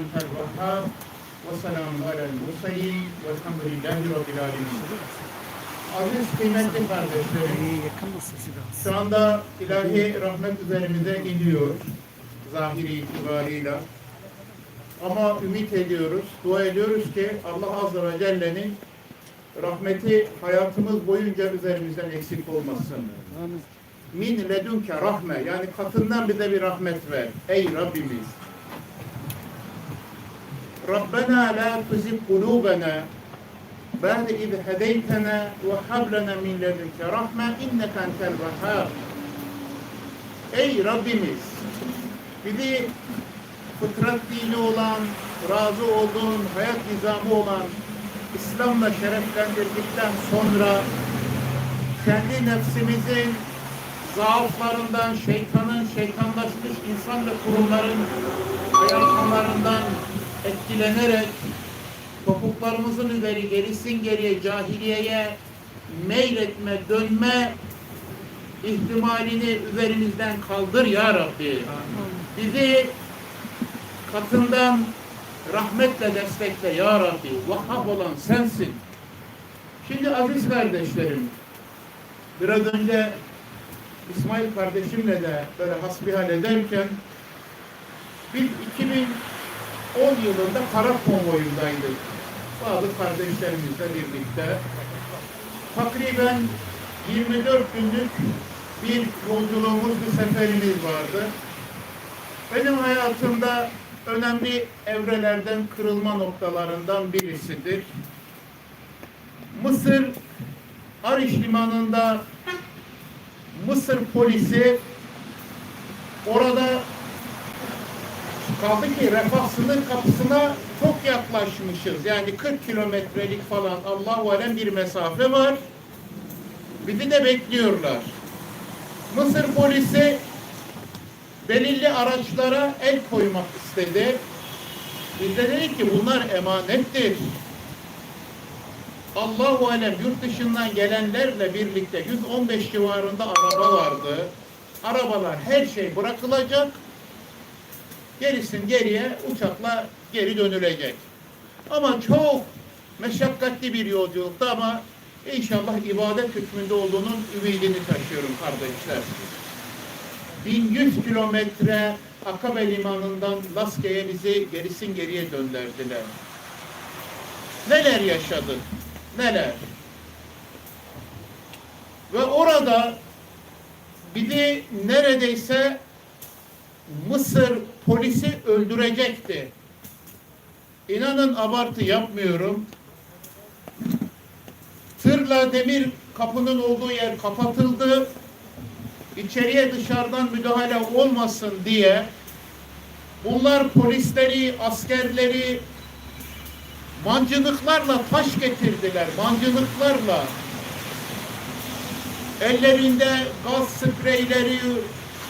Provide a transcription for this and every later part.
entel vehhab ve selamun alel murselin velhamdülillahi rabbil alemin. Aziz kıymetli kardeşlerim, şu anda ilahi rahmet üzerimize iniyor zahiri itibarıyla. Ama ümit ediyoruz, dua ediyoruz ki Allah Azze ve Celle'nin rahmeti hayatımız boyunca üzerimizden eksik olmasın. Min ledunke rahme yani katından bize bir rahmet ver. Ey Rabbimiz. La tuzigh kulubena ba'de iz hedeytena ve hab lana min ledunke rahme inneke entel vehhab. Ey Rabbimiz bizi fıtrat dini olan, razı olduğun hayat nizamı olan İslam'la şereflendirdikten sonra kendi nefsimizin zaaflarından, şeytanın, şeytanlaşmış insan ve kurumların hayatlarından etkilenerek topuklarımızın üzeri gerisin geriye cahiliyeye meyletme, dönme ihtimalini üzerimizden kaldır ya Rabbi. Bizi katından rahmetle destekle ya Rabbi. Vahhab olan sensin. Şimdi aziz kardeşlerim, biraz önce İsmail kardeşimle de böyle hasbihal ederken biz 2010 yılında Kara konvoyundaydık. Bazı kardeşlerimizle birlikte. Takriben 24 günlük bir yolculuğumuz, bir seferimiz vardı. Benim hayatımda önemli evrelerden kırılma noktalarından birisidir. Mısır Ariş limanında Mısır polisi orada kaldı ki refah sınır kapısına çok yaklaşmışız. Yani 40 kilometrelik falan Allahu alem bir mesafe var. Bizi de bekliyorlar. Mısır polisi belirli araçlara el koymak istedi. Biz de dedik ki bunlar emanettir. Allahu alem yurt dışından gelenlerle birlikte 115 civarında araba vardı. Arabalar her şey bırakılacak. Gerisin geriye uçakla geri dönülecek. Ama çok meşakkatli bir yolculuktu ama inşallah ibadet hükmünde olduğunun ümidini taşıyorum kardeşler. 1100 kilometre Akabe limanından Laske'ye bizi gerisin geriye döndürdüler. Neler yaşadık? Neler? Ve orada bizi neredeyse Mısır polisi öldürecekti. İnanın abartı yapmıyorum. Tırla demir kapının olduğu yer kapatıldı. İçeriye dışarıdan müdahale olmasın diye bunlar polisleri, askerleri mancınıklarla taş getirdiler. Mancınıklarla ellerinde gaz spreyleri,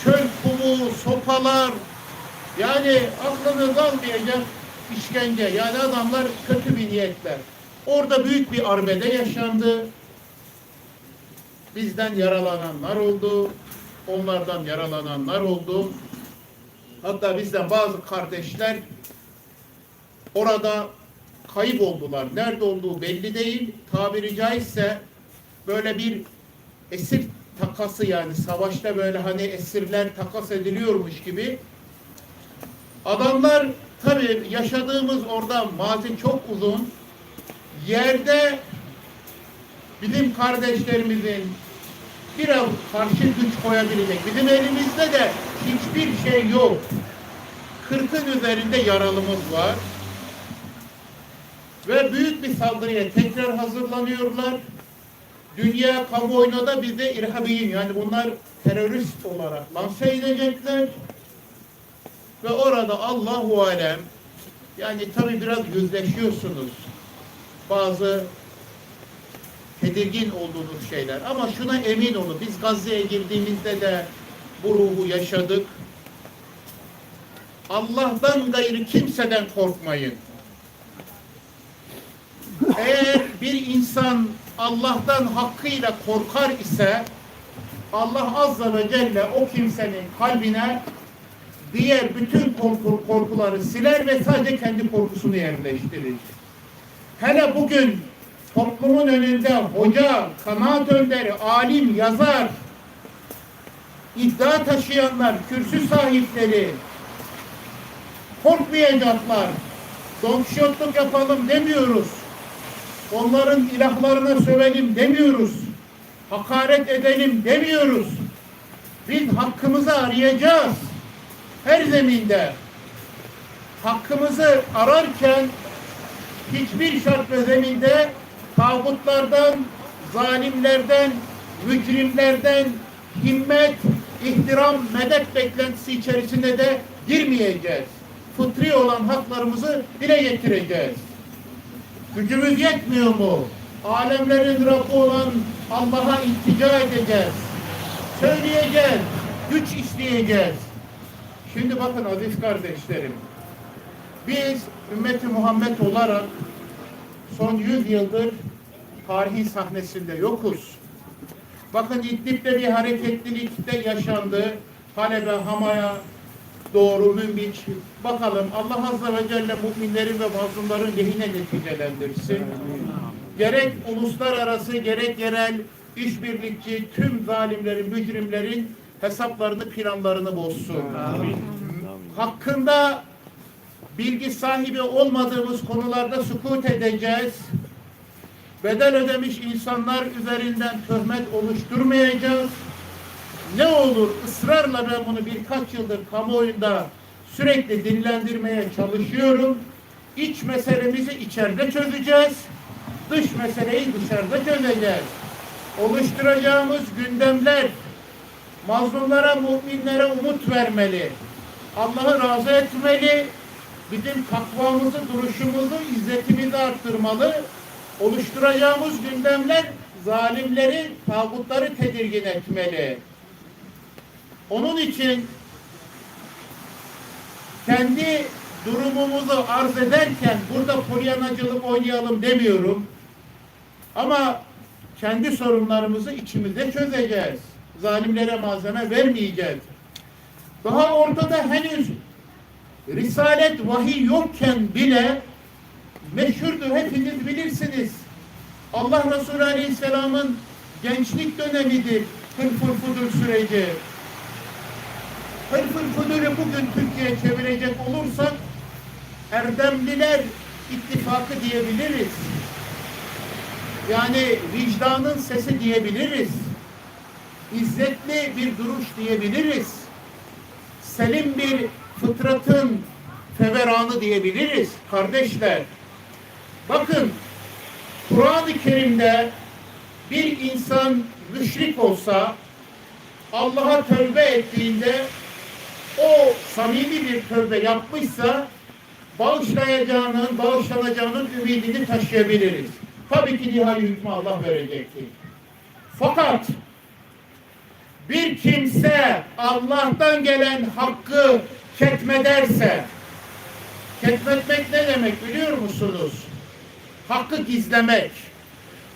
çöl kumu, sopalar yani aklınız almayacak işkence. Yani adamlar kötü bir niyetler. Orada büyük bir arbede yaşandı. Bizden yaralananlar oldu. Onlardan yaralananlar oldu. Hatta bizden bazı kardeşler orada kayıp oldular. Nerede olduğu belli değil. Tabiri caizse böyle bir esir takası yani savaşta böyle hani esirler takas ediliyormuş gibi. Adamlar tabii yaşadığımız orada mazi çok uzun. Yerde bizim kardeşlerimizin biraz karşı güç koyabilecek. Bizim elimizde de hiçbir şey yok. Kırkın üzerinde yaralımız var. Ve büyük bir saldırıya tekrar hazırlanıyorlar. Dünya kamuoyuna da bize irhabiyin yani bunlar terörist olarak lanse edecekler. Ve orada Allahu alem yani tabi biraz yüzleşiyorsunuz. Bazı tedirgin olduğunuz şeyler. Ama şuna emin olun. Biz Gazze'ye girdiğimizde de bu ruhu yaşadık. Allah'tan gayrı kimseden korkmayın. Eğer bir insan Allah'tan hakkıyla korkar ise Allah Azze ve Celle o kimsenin kalbine diğer bütün korku, korkuları siler ve sadece kendi korkusunu yerleştirir. Hele bugün toplumun önünde hoca, kanaat önderi, alim, yazar, iddia taşıyanlar, kürsü sahipleri korkmayacaklar. Donkşotluk yapalım demiyoruz. Onların ilahlarına sövelim demiyoruz. Hakaret edelim demiyoruz. Biz hakkımızı arayacağız. Her zeminde. Hakkımızı ararken hiçbir şart ve zeminde tağutlardan, zalimlerden, mücrimlerden himmet, ihtiram, medet beklentisi içerisinde de girmeyeceğiz. Fıtri olan haklarımızı dile getireceğiz. Gücümüz yetmiyor mu? Alemlerin Rabbi olan Allah'a iltica edeceğiz. Söyleyeceğiz. Güç isteyeceğiz. Şimdi bakın aziz kardeşlerim. Biz ümmeti Muhammed olarak son 100 yıldır tarihin sahnesinde yokuz. Bakın İdlib'de bir hareketlilik de yaşandı. Halep'e, Hama'ya doğru Münbiç. Bakalım Allah Azze ve Celle müminlerin ve mazlumların lehine neticelendirsin. Gerek uluslararası gerek yerel işbirlikçi tüm zalimlerin, mücrimlerin hesaplarını, planlarını bozsun. Hakkında bilgi sahibi olmadığımız konularda sukut edeceğiz. Bedel ödemiş insanlar üzerinden töhmet oluşturmayacağız. Ne olur ısrarla ben bunu birkaç yıldır kamuoyunda sürekli dinlendirmeye çalışıyorum. İç meselemizi içeride çözeceğiz. Dış meseleyi dışarıda çözeceğiz. Oluşturacağımız gündemler mazlumlara, müminlere umut vermeli. Allah'ı razı etmeli. Bizim takvamızı, duruşumuzu, izzetimizi arttırmalı. Oluşturacağımız gündemler zalimleri, tağutları tedirgin etmeli. Onun için kendi durumumuzu arz ederken burada polyanacılık oynayalım demiyorum. Ama kendi sorunlarımızı içimizde çözeceğiz. Zalimlere malzeme vermeyeceğiz. Daha ortada henüz Risalet vahiy yokken bile meşhurdur hepiniz bilirsiniz. Allah Resulü Aleyhisselam'ın gençlik dönemidir. Hırfır fudur süreci. Hırfır fuduru bugün Türkiye'ye çevirecek olursak Erdemliler ittifakı diyebiliriz. Yani vicdanın sesi diyebiliriz. İzzetli bir duruş diyebiliriz. Selim bir fıtratın feveranı diyebiliriz kardeşler. Bakın Kur'an-ı Kerim'de bir insan müşrik olsa Allah'a tövbe ettiğinde o samimi bir tövbe yapmışsa bağışlayacağının, bağışlanacağının ümidini taşıyabiliriz. Tabii ki nihai hükmü Allah verecektir. Fakat bir kimse Allah'tan gelen hakkı ketmederse, ketmetmek ne demek biliyor musunuz? Hakkı gizlemek.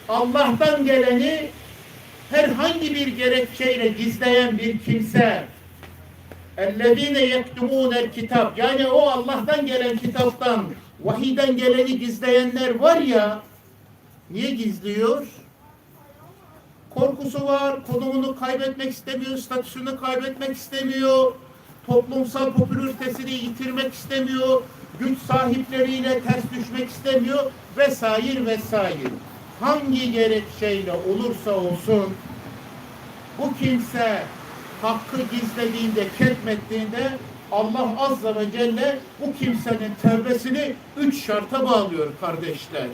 Allah'tan geleni herhangi bir gerekçeyle gizleyen bir kimse اَلَّذ۪ينَ يَكْتُمُونَ kitap Yani o Allah'tan gelen kitaptan, vahiden geleni gizleyenler var ya, niye gizliyor? Korkusu var, konumunu kaybetmek istemiyor, statüsünü kaybetmek istemiyor, toplumsal popülaritesini yitirmek istemiyor, güç sahipleriyle ters düşmek istemiyor vesaire vesaire. Hangi gerekçeyle olursa olsun bu kimse hakkı gizlediğinde, ketmettiğinde Allah Azze ve Celle bu kimsenin tevbesini üç şarta bağlıyor kardeşler.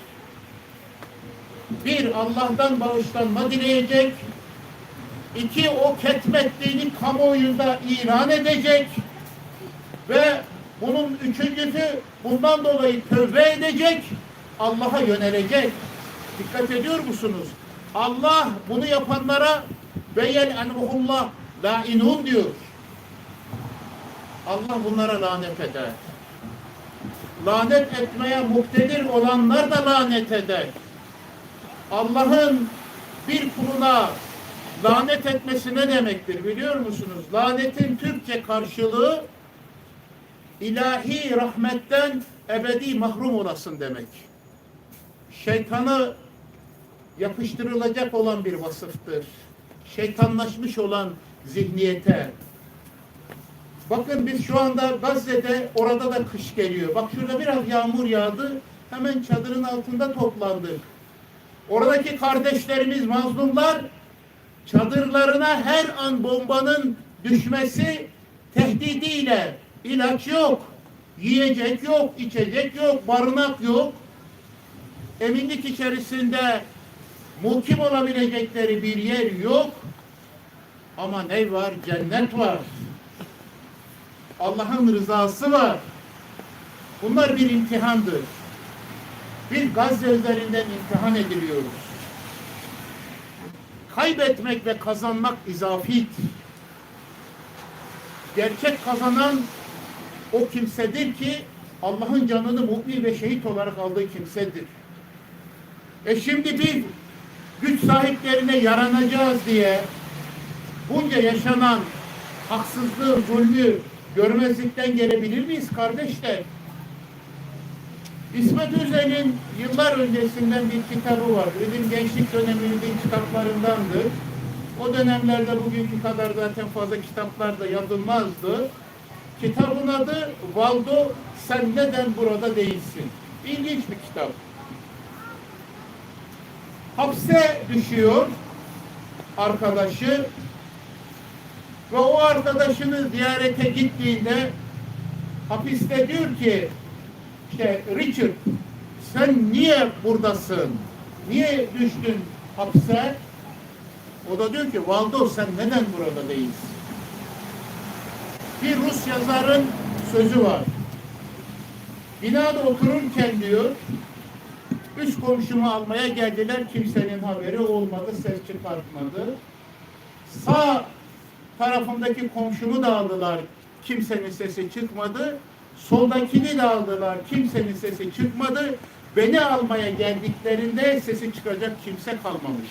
Bir, Allah'tan bağışlanma dileyecek. İki, o ketmettiğini kamuoyunda ilan edecek. Ve bunun üçüncüsü bundan dolayı tövbe edecek. Allah'a yönelecek. Dikkat ediyor musunuz? Allah bunu yapanlara beyel enruhullah lainun diyor. Allah bunlara lanet eder. Lanet etmeye muktedir olanlar da lanet eder. Allah'ın bir kuluna lanet etmesi ne demektir biliyor musunuz? Lanetin Türkçe karşılığı ilahi rahmetten ebedi mahrum olasın demek. Şeytanı yapıştırılacak olan bir vasıftır. Şeytanlaşmış olan zihniyete. Bakın biz şu anda Gazze'de orada da kış geliyor. Bak şurada biraz yağmur yağdı. Hemen çadırın altında toplandık. Oradaki kardeşlerimiz mazlumlar çadırlarına her an bombanın düşmesi tehdidiyle ilaç yok, yiyecek yok, içecek yok, barınak yok. Eminlik içerisinde mukim olabilecekleri bir yer yok. Ama ne var? Cennet var. Allah'ın rızası var. Bunlar bir imtihandır. Biz Gazze üzerinden imtihan ediliyoruz. Kaybetmek ve kazanmak izafit. Gerçek kazanan o kimsedir ki Allah'ın canını mu'min ve şehit olarak aldığı kimsedir. E şimdi biz güç sahiplerine yaranacağız diye bunca yaşanan haksızlığı, zulmü görmezlikten gelebilir miyiz kardeşler? İsmet Özel'in yıllar öncesinden bir kitabı var. Bizim gençlik dönemimizin kitaplarındandır. O dönemlerde bugünkü kadar zaten fazla kitaplar da yazılmazdı. Kitabın adı Valdo Sen Neden Burada Değilsin? İlginç bir kitap. Hapse düşüyor arkadaşı ve o arkadaşını ziyarete gittiğinde hapiste diyor ki işte Richard sen niye buradasın? Niye düştün hapse? O da diyor ki Valdo sen neden burada değilsin? Bir Rus yazarın sözü var. Binada otururken diyor üç komşumu almaya geldiler kimsenin haberi olmadı ses çıkartmadı. Sağ tarafımdaki komşumu da aldılar kimsenin sesi çıkmadı. Soldakini de aldılar. Kimsenin sesi çıkmadı. Beni almaya geldiklerinde sesi çıkacak kimse kalmamış.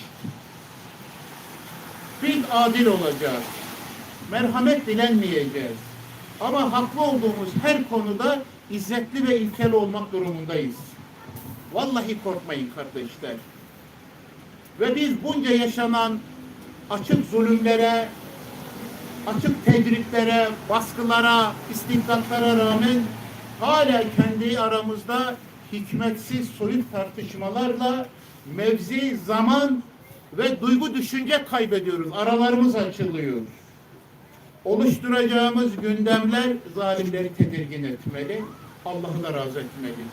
Biz adil olacağız. Merhamet dilenmeyeceğiz. Ama haklı olduğumuz her konuda izzetli ve ilkel olmak durumundayız. Vallahi korkmayın kardeşler. Ve biz bunca yaşanan açık zulümlere, açık tecritlere, baskılara, istibdatlara rağmen hala kendi aramızda hikmetsiz soyut tartışmalarla mevzi, zaman ve duygu düşünce kaybediyoruz. Aralarımız açılıyor. Oluşturacağımız gündemler zalimleri tedirgin etmeli. Allah'ı da razı etmeli.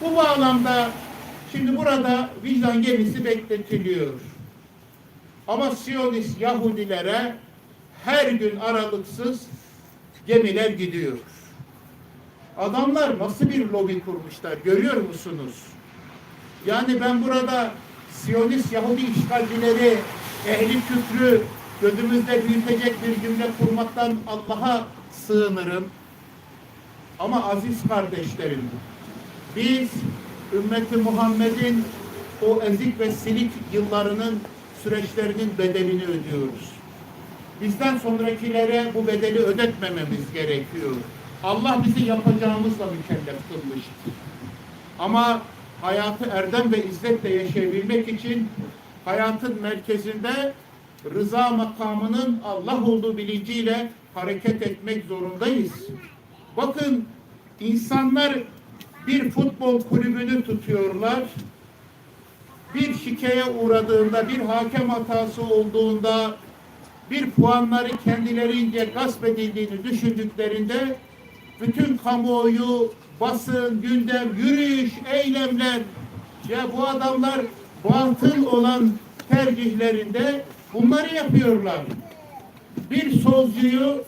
Bu bağlamda şimdi burada vicdan gemisi bekletiliyor. Ama Siyonist Yahudilere her gün aralıksız gemiler gidiyor. Adamlar nasıl bir lobi kurmuşlar görüyor musunuz? Yani ben burada Siyonist Yahudi işgalcileri, ehli küfrü gözümüzde büyütecek bir cümle kurmaktan Allah'a sığınırım. Ama aziz kardeşlerim, biz ümmeti Muhammed'in o ezik ve silik yıllarının süreçlerinin bedelini ödüyoruz. Bizden sonrakilere bu bedeli ödetmememiz gerekiyor. Allah bizi yapacağımızla mükellef kılmıştır. Ama hayatı erdem ve izzetle yaşayabilmek için hayatın merkezinde rıza makamının Allah olduğu bilinciyle hareket etmek zorundayız. Bakın insanlar bir futbol kulübünü tutuyorlar. Bir şikeye uğradığında, bir hakem hatası olduğunda, bir puanları kendilerince gasp edildiğini düşündüklerinde bütün kamuoyu, basın, gündem, yürüyüş, eylemler ya bu adamlar batıl olan tercihlerinde bunları yapıyorlar. Bir solcuyu,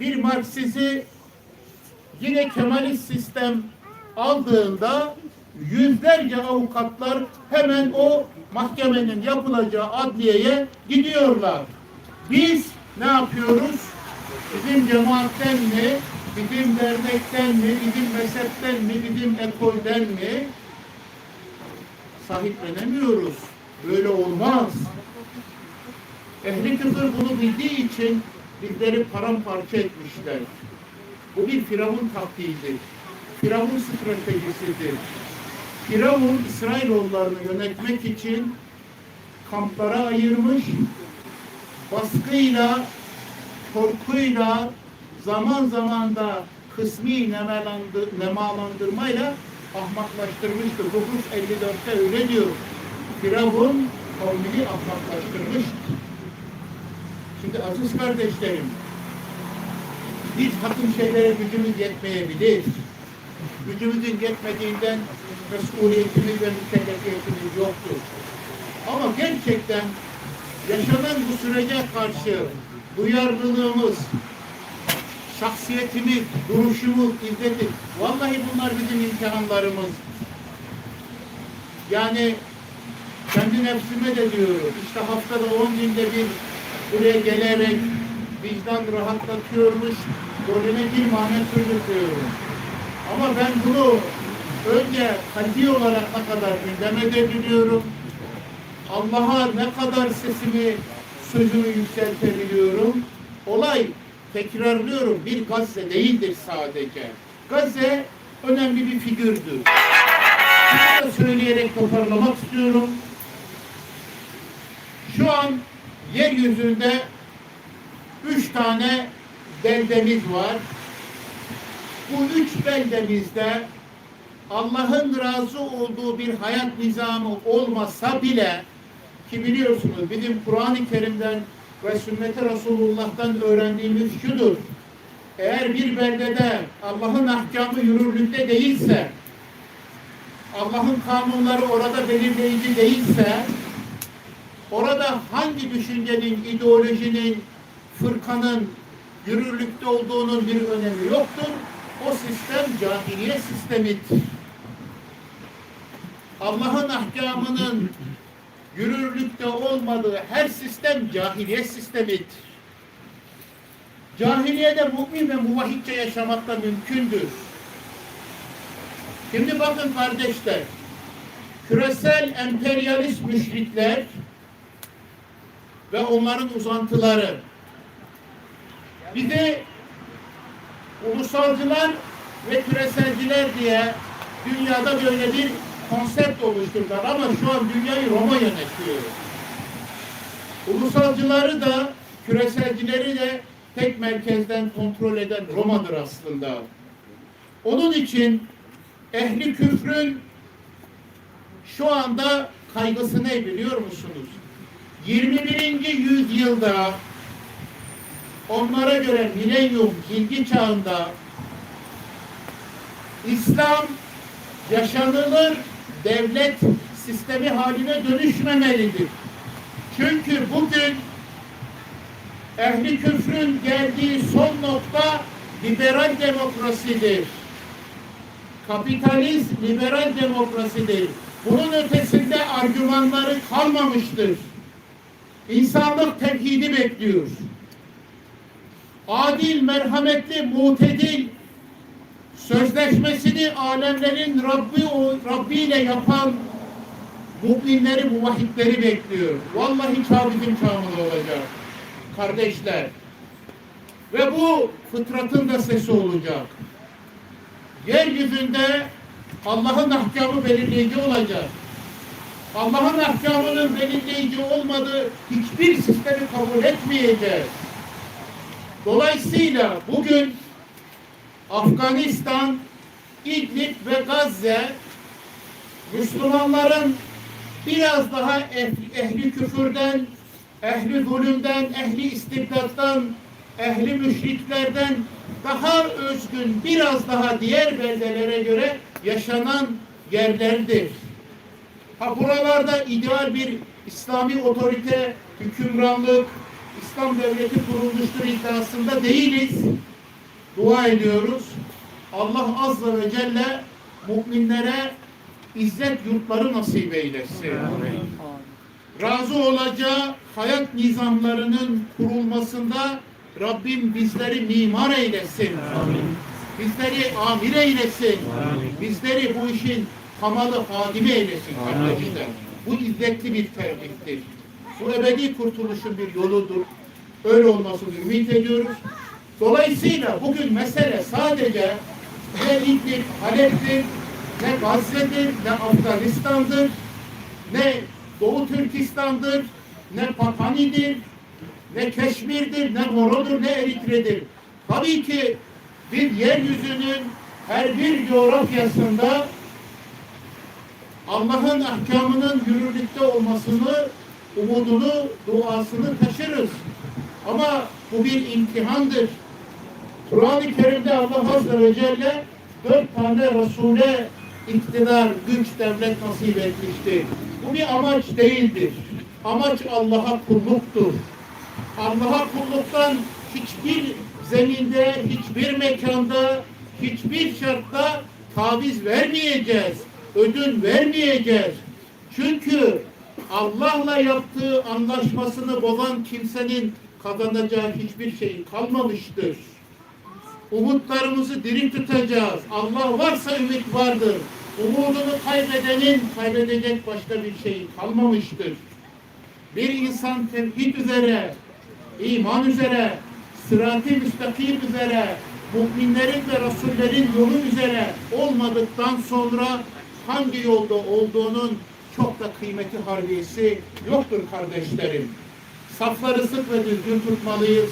bir Marksiz'i yine Kemalist sistem aldığında yüzlerce avukatlar hemen o mahkemenin yapılacağı adliyeye gidiyorlar. Biz ne yapıyoruz? Bizim cemaatten mi, bizim dernekten mi, bizim mezhepten mi, bizim ekolden mi sahiplenemiyoruz. Böyle olmaz. Ehli küfür bunu bildiği için bizleri paramparça etmişler. Bu bir Firavun taktiğidir. Firavun stratejisidir. Firavun İsrailoğullarını yönetmek için kamplara ayırmış, baskıyla, korkuyla, zaman zaman da kısmi nemalandı, nemalandırmayla ahmaklaştırmıştır. 954'te öyle diyor. Firavun kavmini ahmaklaştırmış. Şimdi aziz kardeşlerim, bir takım şeylere gücümüz yetmeyebilir. Gücümüzün yetmediğinden mesuliyetimiz ve mükellefiyetimiz yoktur. Ama gerçekten yaşanan bu sürece karşı duyarlılığımız, şahsiyetimiz, duruşumuz, izzeti, vallahi bunlar bizim imkanlarımız. Yani kendi nefsime de diyorum, işte haftada on günde bir buraya gelerek vicdan rahatlatıyormuş, rolüne girmeme diyorum. Ama ben bunu önce kalbi olarak ne kadar gündem edebiliyorum, Allah'a ne kadar sesimi, sözümü yükseltebiliyorum. Olay tekrarlıyorum bir Gazze değildir sadece. Gazze önemli bir figürdür. Bunu söyleyerek toparlamak istiyorum. Şu an yeryüzünde üç tane beldemiz var. Bu üç beldemizde Allah'ın razı olduğu bir hayat nizamı olmasa bile ki biliyorsunuz bizim Kur'an-ı Kerim'den ve sünnet-i Resulullah'tan öğrendiğimiz şudur. Eğer bir beldede Allah'ın ahkamı yürürlükte değilse, Allah'ın kanunları orada belirleyici değilse, orada hangi düşüncenin, ideolojinin, fırkanın yürürlükte olduğunun bir önemi yoktur. O sistem cahiliye sistemidir. Allah'ın ahkamının yürürlükte olmadığı her sistem cahiliye sistemidir. Cahiliyede mümin ve muvahhidce yaşamak da mümkündür. Şimdi bakın kardeşler, küresel emperyalist müşrikler ve onların uzantıları bir de ulusalcılar ve küreselciler diye dünyada böyle bir konsept oluşturdular ama şu an dünyayı Roma yönetiyor. Ulusalcıları da küreselcileri de tek merkezden kontrol eden Roma'dır aslında. Onun için ehli küfrün şu anda kaygısı ne biliyor musunuz? 21. yüzyılda onlara göre milenyum bilgi çağında İslam yaşanılır devlet sistemi haline dönüşmemelidir. Çünkü bugün ehli küfrün geldiği son nokta liberal demokrasidir. Kapitalist liberal demokrasidir. Bunun ötesinde argümanları kalmamıştır. İnsanlık tevhidi bekliyor. Adil, merhametli, mutedil, sözleşmesini alemlerin Rabbi, Rabbi ile yapan müminleri, muvahhidleri bekliyor. Vallahi çağ bizim çağımız olacak. Kardeşler. Ve bu fıtratın da sesi olacak. Yeryüzünde Allah'ın ahkamı belirleyici olacak. Allah'ın ahkamının belirleyici olmadığı hiçbir sistemi kabul etmeyeceğiz. Dolayısıyla bugün Afganistan, İdlib ve Gazze Müslümanların biraz daha ehli, ehli küfürden, ehli zulümden, ehli istibdattan, ehli müşriklerden daha özgün, biraz daha diğer beldelere göre yaşanan yerlerdir. Ha buralarda ideal bir İslami otorite, hükümranlık, İslam devleti kurulmuştur iddiasında değiliz. Dua ediyoruz. Allah Azze ve Celle müminlere izzet yurtları nasip eylesin. Razı olacağı hayat nizamlarının kurulmasında Rabbim bizleri mimar eylesin. Bizleri amir eylesin. Bizleri bu işin hamalı hadimi eylesin kardeşler. Bu izzetli bir tevhiddir. Bu ebedi kurtuluşun bir yoludur. Öyle olmasını ümit ediyoruz. Dolayısıyla bugün mesele sadece ne İdlib, Halep'tir, ne Gazze'dir, ne Afganistan'dır, ne Doğu Türkistan'dır, ne Papani'dir, ne Keşmir'dir, ne Moro'dur, ne Eritre'dir. Tabii ki bir yeryüzünün her bir coğrafyasında Allah'ın ahkamının yürürlükte olmasını, umudunu, duasını taşırız. Ama bu bir imtihandır. Kur'an-ı Kerim'de Allah Azze ve Celle dört tane Resul'e iktidar, güç, devlet nasip etmiştir. Bu bir amaç değildir. Amaç Allah'a kulluktur. Allah'a kulluktan hiçbir zeminde, hiçbir mekanda, hiçbir şartta taviz vermeyeceğiz. Ödün vermeyeceğiz. Çünkü Allah'la yaptığı anlaşmasını bozan kimsenin kazanacağı hiçbir şey kalmamıştır. Umutlarımızı diri tutacağız. Allah varsa ümit vardır. Umudunu kaybedenin kaybedecek başka bir şey kalmamıştır. Bir insan tevhid üzere, iman üzere, sırat-ı müstakim üzere, müminlerin ve rasullerin yolu üzere olmadıktan sonra hangi yolda olduğunun çok da kıymeti harbiyesi yoktur kardeşlerim. Safları sık ve düzgün tutmalıyız.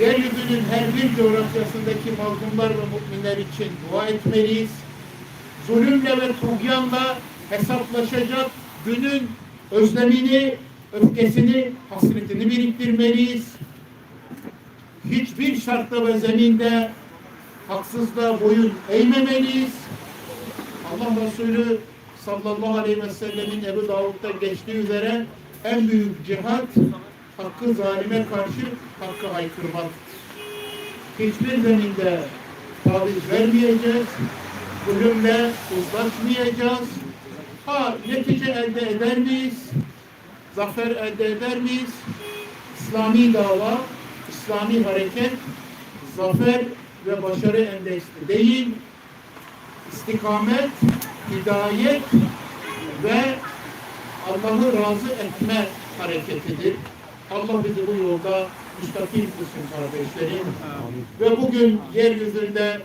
Yeryüzünün her bir coğrafyasındaki mazlumlar ve müminler için dua etmeliyiz. Zulümle ve tuğyanla hesaplaşacak günün özlemini, öfkesini, hasretini biriktirmeliyiz. Hiçbir şartta ve zeminde haksızlığa boyun eğmemeliyiz. Allah Resulü sallallahu aleyhi ve sellemin Ebu Davud'da geçtiği üzere en büyük cihat hakkı zalime karşı hakkı haykırmaktır. Hiçbir zeminde taviz vermeyeceğiz, zulümle uzlaşmayacağız. Ha netice elde eder miyiz? Zafer elde eder miyiz? İslami dava, İslami hareket, zafer ve başarı endeksli değil, istikamet, hidayet ve Allah'ı razı etme hareketidir. Allah bizi bu yolda müstakim kılsın kardeşlerim. Ve bugün yeryüzünde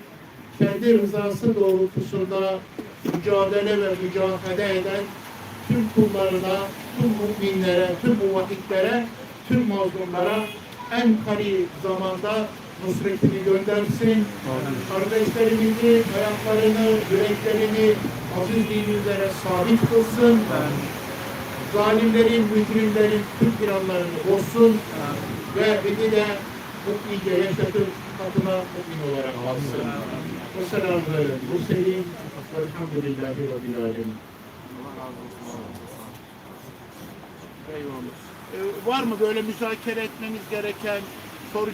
kendi rızası doğrultusunda mücadele ve mücadele eden tüm kullarına, tüm müminlere, tüm muvahitlere, tüm mazlumlara en kari zamanda nusretini göndersin. Kardeşlerimizi, hayatlarını, yüreklerini aziz din üzere sabit kılsın. Zalimlerin, mücrimlerin tüm planlarını bozsun. Ve bizi de mutluca yaşatıp katına mümin olarak alsın. Aleyküm. Bu senin velhamdülillahi rabbil alemin. Eyvallah. Ee, var mı böyle müzakere etmemiz gereken